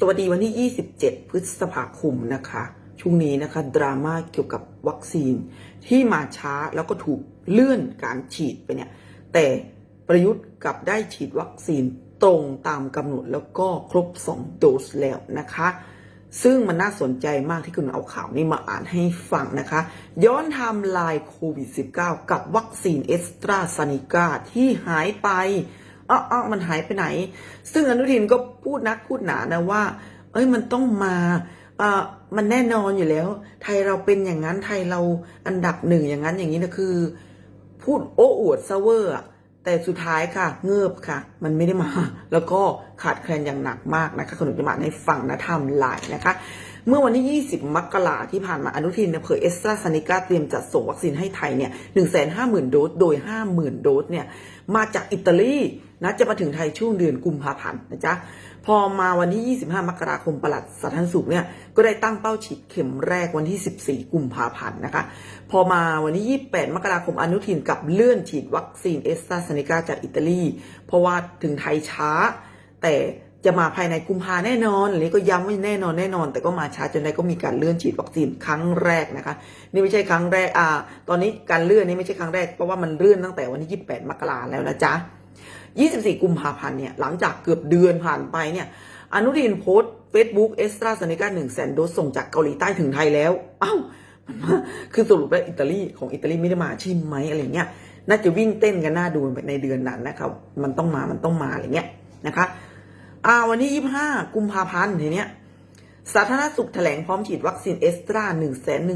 สวัสดีวันที่ 27 พฤษภาคมนะคะ ช่วงนี้นะคะดราม่าเกี่ยวกับวัคซีนที่มาช้าแล้วก็ถูกเลื่อนการฉีดไปเนี่ย แต่ประยุทธ์กลับได้ฉีดวัคซีนตรงตามกำหนดแล้วก็ครบ 2 โดสแล้วนะคะ ซึ่งมันน่าสนใจมากที่คุณเอาข่าวนี้มาอ่านให้ฟังนะคะ ย้อนไทม์ไลน์โควิด -19 กับวัคซีนเอสตราซานิกาที่หายไป อ้ออมันหายไปไหน ซึ่งอนุทินก็พูดนักพูดหนานะว่า เอ้ยมันต้องมาอ่ามันแน่นอนอยู่แล้ว ไทยเราเป็นอย่างนั้นไทยเราอันดับหนึ่งอย่างนั้นอย่างนี้นะคือ พูดโอ้อวดซะเวอร์แต่สุดท้ายค่ะ เงือบค่ะ มันไม่ได้มา แล้วก็ขาดแคลนอย่างหนักมากนะคะขนมจะมาให้ฟังนะทำลายนะคะ เมื่อวันที่ 20 มกราที่ผ่านมาอนุทินเนี่ยเผยเอสตราซานิกาเตรียมจัดส่งวัคซีนให้ไทยเนี่ย 150,000 โดส โดย 50,000 โดสเนี่ย มาจากอิตาลีนะจะมาถึงไทยช่วงเดือนกุมภาพันธ์นะจ๊ะพอมาวันที่ 25 มกราคมปลัดสาธารณสุขเนี่ยก็ได้ตั้งเป้าฉีดเข็มแรกวันที่ 14 กุมภาพันธ์นะคะ พอมาวันที่ 28 มกราคมอนุทินกับเลื่อนฉีดวัคซีนเอสตราเซเนกาจากอิตาลี เพราะว่าถึงไทยช้าแต่ จะมาภายในกุมภาแน่นอนอันนี้ก็ย้ำว่าแน่นอนแน่นอน แต่ก็มาช้าจนได้ก็มีการเลื่อนฉีดวัคซีนครั้งแรกนะคะ นี่ไม่ใช่ครั้งแรกอ่าตอนนี้การเลื่อนนี่ไม่ใช่ครั้งแรกเพราะว่ามันเลื่อนตั้งแต่วันที่28มกราแล้วนะจ๊ะ24 กุมภาพันธ์เนี่ยหลังจากเกือบเดือนผ่านไปเนี่ยอนุทินโพสต์เฟซบุ๊กเอสตราเซเนกาหนึ่งแสนโดสส่งจากเกาหลีใต้ถึงไทยแล้วเอ้าคือสรุปแล้วอิตาลีของอิตาลีไม่ได้มาใช่ไหมอะไรเงี้ยน่าจะวิ่งเต้นกันหน้าดูในเดือนนั้นนะครับมันต้องมามันต้องมาอะไรเงี้ยนะคะ อ่าวันที่ 25 กุมภาพันธ์ทีเนี้ยสาธารณสุขแถลงพร้อมฉีดวัคซีนเอสตรา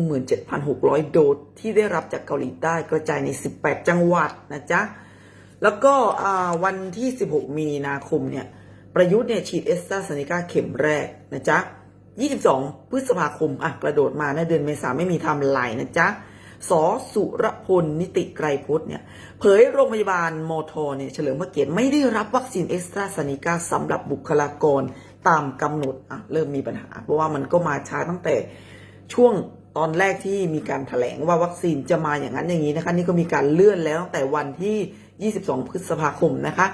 117,600 โดสที่ได้รับจากเกาหลีใต้กระจายใน 18 จังหวัดนะจ๊ะ แล้วก็อ่าวันที่ 16 มีนาคมเนี่ย ประยุทธ์เนี่ยฉีดเอสตราเซเนกาเข็มแรกนะจ๊ะ 22 พฤษภาคม อะ กระโดดมาในะเดือนเมษาไม่มีทำลายนะจ๊ะ สสุรพลนิติไกรพุทธเนี่ยเผยโรงพยาบาลมอทอเนี่ยเฉลิมพระเกียรติไม่ได้รับวัคซีนเอสตราเซเนกาสำหรับบุคลากรตามกำหนดอะเริ่มมีปัญหา เพราะว่ามันก็มาช้าตั้งแต่ช่วงตอนแรกที่มีการถแถลงว่าวัคซีนจะมาอย่างนั้นอย่างนี้นะคะ นี่ก็มีการเลื่อนแล้วตั้งแต่วันที่ 22 พฤษภาคมนะคะ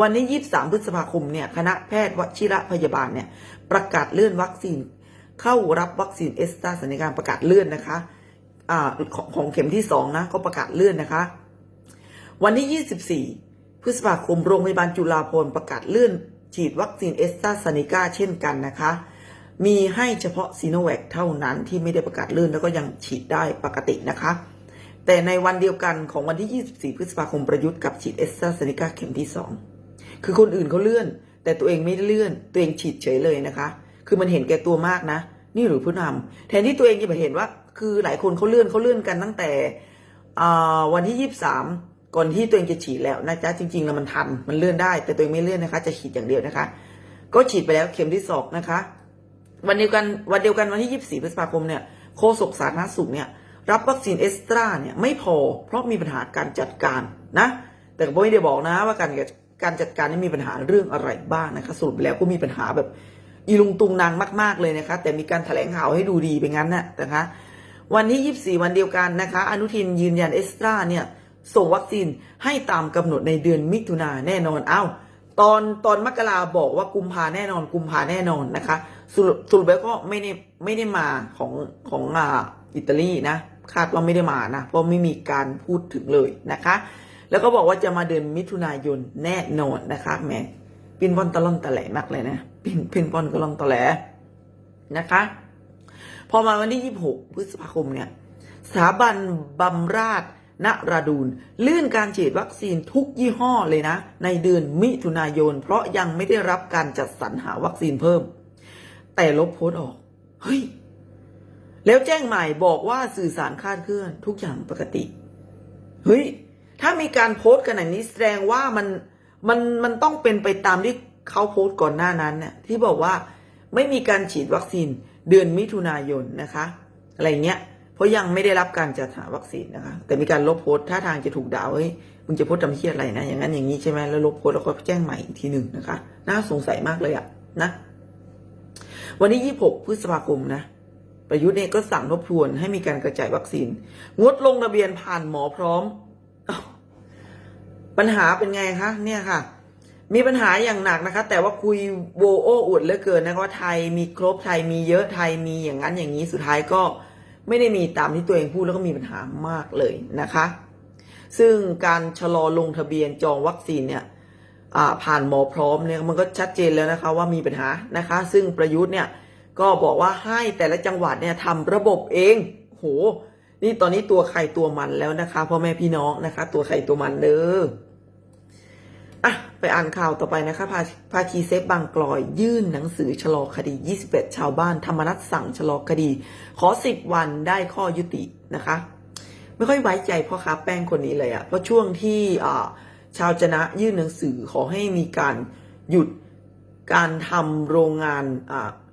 วันนี้ 23 พฤษภาคมเนี่ยคณะแพทย์วชิระพยาบาลเนี่ยประกาศเลื่อนวัคซีน เข้ารับวัคซีนเอสตราเซเนกาประกาศเลื่อนนะคะ อของของเข็มที่2นะก็ประกาศเลื่อนนะคะ วันที่ 24 พฤษภาคมโรงพยาบาลจุฬาภรณ์ประกาศเลื่อนฉีดวัคซีนเอสตราเซเนกาเช่นกันนะคะ มีให้เฉพาะซีโนแวคเท่านั้นที่ไม่ได้ประกาศเลื่อนแล้วก็ยังฉีดได้ปกตินะคะ แต่ในวันเดียวกันของวันที่ 24 พฤษภาคมประยุทธ์กับฉีดเอสตราเซเนกาเข็มที่ 2 คือคนอื่นเขาเลื่อน แต่ตัวเองไม่ได้เลื่อน ตัวเองฉีดเฉยเลยนะคะ คือมันเห็นแก่ตัวมากนะ นี่หรือผู้นำแทนที่ตัวเองจะไปเห็นว่า คือหลายคนเขาเลื่อนเขาเลื่อนกันตั้งแต่วันที่23ก่อนที่ตัวเองจะฉีดแล้วนะจ๊ะจริงๆแล้วมันทันมันเลื่อนได้ แต่ตัวเองไม่เลื่อนนะคะ จะฉีดอย่างเดียวนะคะ ก็ฉีดไปแล้วเข็มที่สองนะคะ วันเดียวกันวันเดียวกันวันที่24พฤษภาคมเนี่ยโฆษกสาธารณสุขเนี่ยรับวัคซีนเอสตราเนี่ยไม่พอเพราะมีปัญหาการจัดการนะ แต่ก็ไม่ได้บอกนะว่าการการจัดการนี่มีปัญหาเรื่องอะไรบ้างนะคะสรุปแล้วก็มีปัญหาแบบอีลุงตุงนางมาก ๆเลยนะคะ แต่มีการแถลงข่าวให้ดูดีไปงั้นนะนะคะ วันที่ 24 วันเดียวกันนะคะ อนุทินยืนยันเอสตราเนี่ยส่งวัคซีนให้ตามกำหนดในเดือนมิถุนาแน่นอน เอ้า ตอนตอนมกราบอกว่ากุมภาแน่นอน กุมภาแน่นอนนะคะสรุปสรุปแล้วก็ไม่ได้ไม่ได้มาของของอ่าอิตาลีนะคาดว่าไม่ได้มานะเพราะไม่มีการพูดถึงเลยนะคะ แล้วก็บอกว่าจะมาเดือนมิถุนายนแน่นอนนะคะแหมปินบอลตะล่อนตะแหลมากเลยนะปินปินบอลกะล่อนตะแหลนะคะ พอมาวันที่ 26 พฤษภาคมเนี่ยสถาบันบำราศนราดูนเลื่อนการฉีดวัคซีนทุกยี่ห้อเลยนะ ในเดือนมิถุนายน เพราะยังไม่ได้รับการจัดสรรหาวัคซีนเพิ่ม แต่ลบโพสต์ออกเฮ้ยแล้วแจ้งใหม่บอกว่าสื่อสารคาดเคลื่อนทุกอย่างปกติเฮ้ยถ้ามีการโพสต์กันอย่างนี้แสดงว่ามันมันมันต้องเป็นไปตามที่เขาโพสต์ก่อนหน้านั้นเนี่ยที่บอกว่าไม่มีการฉีดวัคซีน เดือนมิถุนายนนะคะ อะไรเงี้ยเพราะยังไม่ได้รับการจัดหาวัคซีนนะคะ แต่มีการลบโพสต์ท่าทางจะถูกด่าเฮ้ยมึงจะโพสต์ทำเชี่ยอะไรนะ อย่างนั้นอย่างนี้ใช่ไหมแล้วลบโพสต์แล้วก็แจ้งใหม่อีกทีหนึ่งนะคะ น่าสงสัยมากเลยอะนะ วันที่ 26 พฤษภาคมนะประยุทธ์เนี่ยก็สั่งทบทวนให้มีการกระจายวัคซีน งดลงทะเบียนผ่านหมอพร้อม ปัญหาเป็นไงคะเนี่ยค่ะ มีปัญหาอย่างหนักนะคะ แต่ว่าคุยโวโอ้อวดเหลือเกินนะคะว่าไทยมีครบไทยมีเยอะไทยมีอย่างนั้นอย่างนี้สุดท้ายก็ไม่ได้มีตามที่ตัวเองพูดแล้วก็มีปัญหามากเลยนะคะ ซึ่งการชะลอลงทะเบียนจองวัคซีนเนี่ยผ่านหมอพร้อมเนี่ยมันก็ชัดเจนแล้วนะคะว่ามีปัญหานะคะ ซึ่งประยุทธ์เนี่ยก็บอกว่าให้แต่ละจังหวัดเนี่ยทำระบบเองโห นี่ตอนนี้ตัวใครตัวมันแล้วนะคะพ่อแม่พี่น้องนะคะ ตัวใครตัวมันเด้อ อะ ไปอ่านข่าวต่อไปนะคะภาภาคีเซฟบางกลอย ยื่นหนังสือชะลอคดี 21 ชาวบ้าน ธรรมนัตสั่งชะลอคดี ขอ 10 วันได้ข้อยุตินะคะ ไม่ค่อยไว้ใจพ่อค้าแป้งคนนี้เลยอะเพราะช่วงที่ชาวจนะยื่นหนังสือขอให้มีการหยุดการทำโรงงาน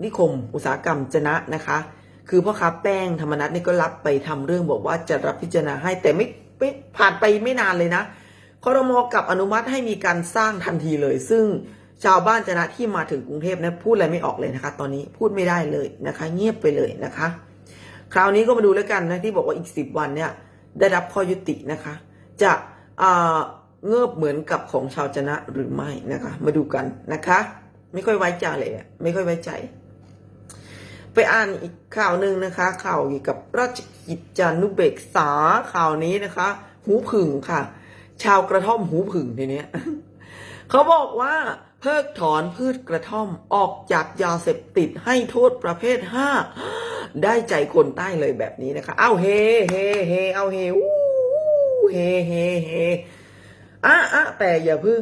นิคม อุตสาหกรรมจนะนะคะ คือพ่อค้าแป้งธรรมนัฐนี่ก็รับไปทำเรื่องบอกว่าจะรับพิจารณาให้แต่ไม่ไม่ผ่านไปไม่นานเลยนะ คอรมอกับอนุมัติให้มีการสร้างทันทีเลย ซึ่งชาวบ้านจะนะที่มาถึงกรุงเทพนะพูดอะไรไม่ออกเลยนะคะ ตอนนี้พูดไม่ได้เลยนะคะ เงียบไปเลยนะคะ คราวนี้ก็มาดูแล้วกันนะที่บอกว่าอีกสิบวันเนี่ยได้รับข้อยุตินะคะ จะเงือบเหมือนกับของชาวจนะหรือไม่นะคะ มาดูกันนะคะ ไม่ค่อยไว้ใจเลยไม่ค่อยไว้ใจ ไปอ่านอีกข่าวหนึ่งนะคะ ข่าวเกี่ยวกับราชกิจจานุเบกษาข่าวนี้นะคะ หูผึ่งค่ะ ชาวกระท่อมหูผึ่งทีเนี้ยเขาบอกว่าเพิกถอนพืชกระท่อมออกจากยาเสพติดให้โทษประเภทห้าได้ใจคนใต้เลยแบบนี้นะคะ เอาเฮเฮเฮเอาเฮอู้เฮเฮเฮอะอะแต่อย่าพึ่ง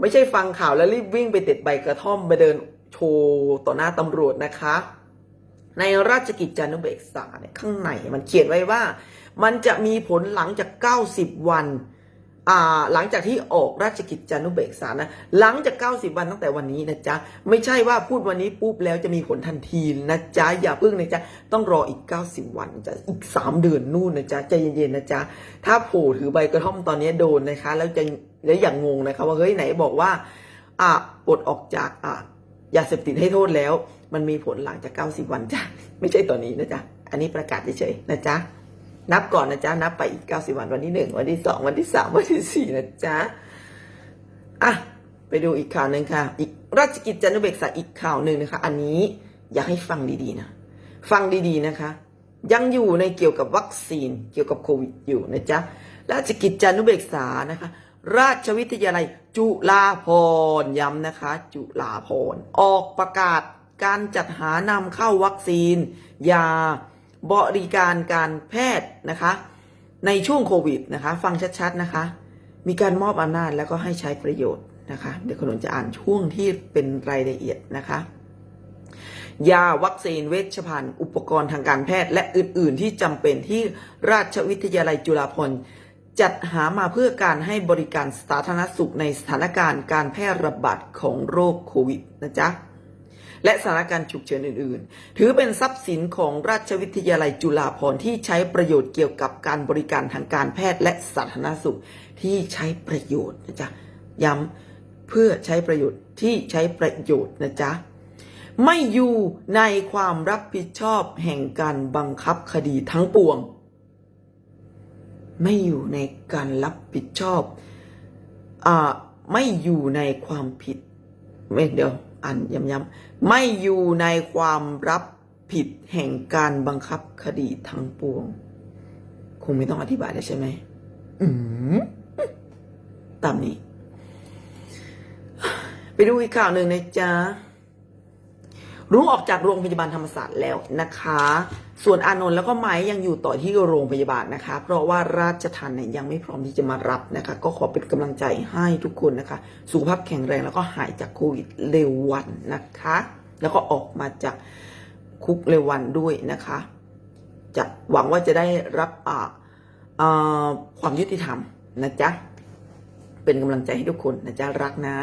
ไม่ใช่ฟังข่าวแล้วรีบวิ่งไปติดใบกระท่อมไปเดินโชว์ต่อหน้าตำรวจนะคะ ในราชกิจจานุเบกษาเนี่ยข้างในมันเขียนไว้ว่า มันจะมีผลหลังจาก 90 วัน หลังจากที่ออกราชกิจจานุเบกษานะ หลังจาก 90 วันตั้งแต่วันนี้นะจ๊ะ ไม่ใช่ว่าพูดวันนี้ปุ๊บแล้วจะมีผลทันทีนะจ๊ะ อย่าพึ่งนะจ๊ะ ต้องรออีก 90 วันจ๊ะอีก 3 เดือนนู่นนะจ๊ะ ใจเย็นๆนะจ๊ะ ถ้าโผล่ถือใบกระท่อมตอนนี้โดนนะคะ แล้วจะแล้วอย่างงงนะคะว่าเฮ้ยไหนบอกว่า อ่าปลดออกจากอ่ายาเสพติดให้โทษแล้ว มันมีผลหลังจาก 90 วันจ้ะ ไม่ใช่ตอนนี้นะจ๊ะ อันนี้ประกาศเฉยๆนะจ๊ะ นับก่อนนะจ๊ะ นับไปอีก90วันวันที่1วันที่2วันที่3วันที่4นะจ๊ะ อะ ไปดูอีกข่าวหนึ่งค่ะ อีกราชกิจจานุเบกษาอีกข่าวหนึ่งนะคะ อันนี้อยากให้ฟังดีๆนะ ฟังดีๆนะคะ ยังอยู่ในเกี่ยวกับวัคซีนเกี่ยวกับโควิดอยู่นะจ๊ะ ราชกิจจานุเบกษานะคะ ราชวิทยาลัยจุฬาภรณ์ย้ำนะคะ จุฬาภรณ์ออกประกาศการจัดหานำเข้าวัคซีน ยา บริการการแพทย์นะคะ ในช่วงโควิดนะคะ ฟังชัดๆนะคะ มีการมอบอำนาจแล้วก็ให้ใช้ประโยชน์นะคะ เดี๋ยวขนมจะอ่านช่วงที่เป็นรายละเอียดนะคะ ยาวัคซีนเวชภัณฑ์ อุปกรณ์ทางการแพทย์ และอื่น ๆ ที่จำเป็นที่ราชวิทยาลัยจุฬาภรณ์จัดหามาเพื่อการให้บริการสาธารณสุขในสถานการณ์การแพร่ระบาดของโรคโควิดนะจ๊ะ และสถานการณ์ฉุกเฉินอื่น ๆ ถือเป็นทรัพย์สินของราชวิทยาลัยจุฬาภรณ์ที่ใช้ประโยชน์เกี่ยวกับการบริการทางการแพทย์และสาธารณสุขที่ใช้ประโยชน์นะจ๊ะย้ำเพื่อใช้ประโยชน์ที่ใช้ประโยชน์นะจ๊ะไม่อยู่ในความรับผิดชอบแห่งการบังคับคดีทั้งปวง ไม่อยู่ในการรับผิดชอบอ่าไม่อยู่ในความผิดเดี๋ยว อ่านย้ำๆไม่อยู่ในความรับผิดแห่งการบังคับคดีทั้งปวง คงไม่ต้องอธิบายแล้วใช่ไหมอืมตามนี้ ไปดูอีกข่าวหนึ่งนะจ๊ะรุ้งออกจากโรงพยาบาลธรรมศาสตร์แล้วนะคะ ส่วนอานนท์แล้วก็ไม้ยังอยู่ต่อที่โรงพยาบาลนะคะ เพราะว่าราชทันเนี่ยยังไม่พร้อมที่จะมารับนะคะ ก็ขอเป็นกำลังใจให้ทุกคนนะคะ สุขภาพแข็งแรงแล้วก็หายจากโควิดเร็ววันนะคะ แล้วก็ออกมาจากคุกเร็ววันด้วยนะคะ จะหวังว่าจะได้รับอ่าความยุติธรรมนะจ๊ะ เป็นกำลังใจให้ทุกคนนะจ๊ะรักนะ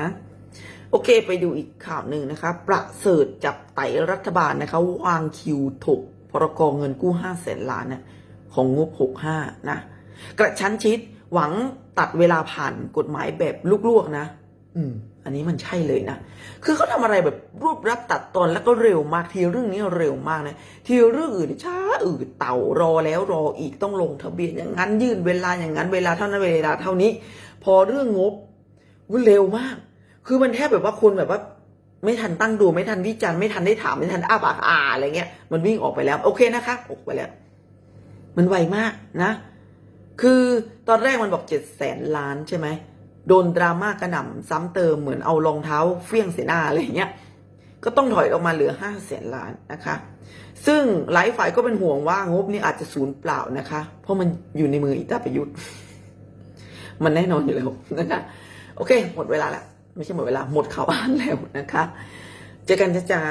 โอเค ไปดูอีกข่าวหนึ่งนะคะ ประเสริฐจับไตรัฐบาลนะคะ วางคิวถก รกเงินกู้ห้าแสนล้านเนี่ยของงบหกห้านะกระชั้นชิดหวังตัดเวลาผ่านกฎหมายแบบลวกๆนะ อืม อันนี้มันใช่เลยนะ คือเขาทำอะไรแบบรวบรัดตัดตอนแล้วก็เร็วมากทีเรื่องนี้เร็วมากนะ ทีเรื่องอื่นช้าอืดเต่ารอแล้วรออีกต้องลงทะเบียนอย่างนั้นยื่นเวลาอย่างนั้นเวลาเท่านั้นเวลาเท่านี้ พอเรื่องงบเร็วมาก คือมันแทบแบบว่าคุณแบบว่า ไม่ทันตั้งดูไม่ทันวิจารณ์ไม่ทันได้ถามไม่ทันอ้าปากอ่าอะไรเงี้ยมันวิ่งออกไปแล้ว โอเคนะคะออกไปแล้ว มันไวมากนะ คือตอนแรกมันบอกเจ็ดแสนล้านใช่ไหมโดนดราม่ากระหน่ำซ้ำเติมเหมือนเอารองเท้าเฟี้ยงเสหนาอะไรเงี้ยก็ต้องถอยออกมาเหลือห้าแสนล้านนะคะ ซึ่งหลายฝ่ายก็เป็นห่วงว่างบนี้อาจจะสูญเปล่านะคะ เพราะมันอยู่ในมืออิตาประยุทธ์ มันแน่นอนอยู่แล้วนะคะ โอเค หมดเวลาแล้ว ไม่ใช่หมดเวลาหมดข่าวอ่านแล้วนะคะ เจอกันจ้าจ้า